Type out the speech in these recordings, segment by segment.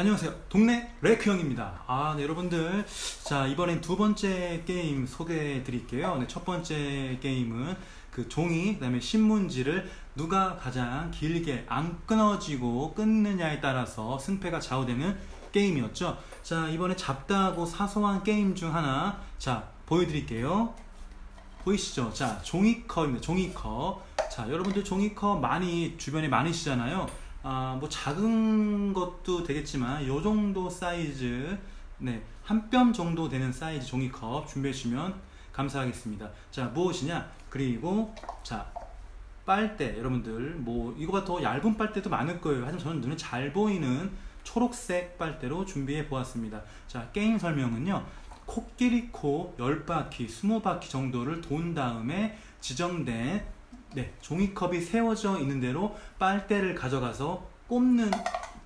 안녕하세요. 동네 레크형입니다. 아, 네, 여러분들. 자, 이번엔 두 번째 게임 소개해 드릴게요. 네, 첫 번째 게임은 그 종이, 그 다음에 신문지를 누가 가장 길게 안 끊어지고 끊느냐에 따라서 승패가 좌우되는 게임이었죠. 자, 이번에 잡다하고 사소한 게임 중 하나. 자, 보여드릴게요. 보이시죠? 자, 종이컵입니다. 종이컵. 자, 여러분들 종이컵 많이 주변에 많으시잖아요. 아, 뭐 작은 것도 되겠지만 요 정도 사이즈 네, 한 뼘 정도 되는 사이즈 종이컵 준비해 주시면 감사하겠습니다. 자, 무엇이냐? 그리고 자, 빨대 여러분들 뭐 이거보다 더 얇은 빨대도 많을 거예요. 하지만 저는 눈에 잘 보이는 초록색 빨대로 준비해 보았습니다. 자, 게임 설명은요. 코끼리 코 10바퀴, 20바퀴 정도를 돈 다음에 지정된 네, 종이컵이 세워져 있는 대로 빨대를 가져가서 꼽는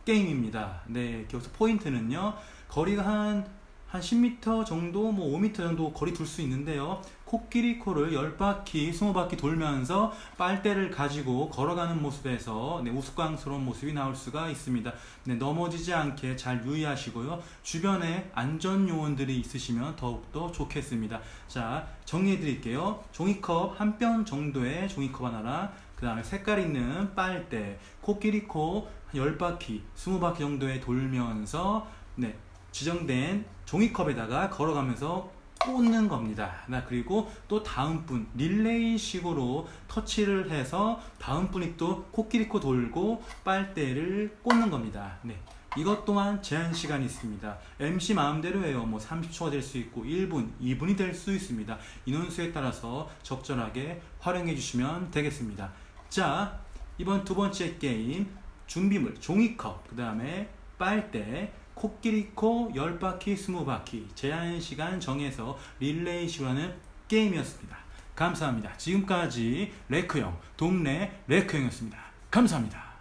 게임입니다. 네, 여기서 포인트는요. 거리가 한, 한 10m 정도, 뭐 5m 정도 거리 둘 수 있는데요. 코끼리 코를 10바퀴, 20바퀴 돌면서 빨대를 가지고 걸어가는 모습에서 네, 우스꽝스러운 모습이 나올 수가 있습니다. 네, 넘어지지 않게 잘 유의하시고요. 주변에 안전 요원들이 있으시면 더욱더 좋겠습니다. 자, 정리해 드릴게요. 종이컵 한 뼘 정도의 종이컵 하나랑 그 다음에 색깔 있는 빨대, 코끼리 코 10바퀴, 20바퀴 정도에 돌면서 네, 지정된 종이컵에다가 걸어가면서 꽂는 겁니다. 나 그리고 또 다음 분 릴레이식으로 터치를 해서 다음 분이 또 코끼리코 돌고 빨대를 꽂는 겁니다. 네. 이것 또한 제한 시간이 있습니다. MC 마음대로예요. 뭐 30초가 될 수 있고 1분, 2분이 될 수 있습니다. 인원수에 따라서 적절하게 활용해 주시면 되겠습니다. 자, 이번 두 번째 게임 준비물 종이컵, 그 다음에 빨대, 코끼리 코 10바퀴, 20바퀴 제한 시간 정해서 릴레이식으로 하는 게임이었습니다. 감사합니다. 지금까지 레크형, 동네 레크형이었습니다. 감사합니다.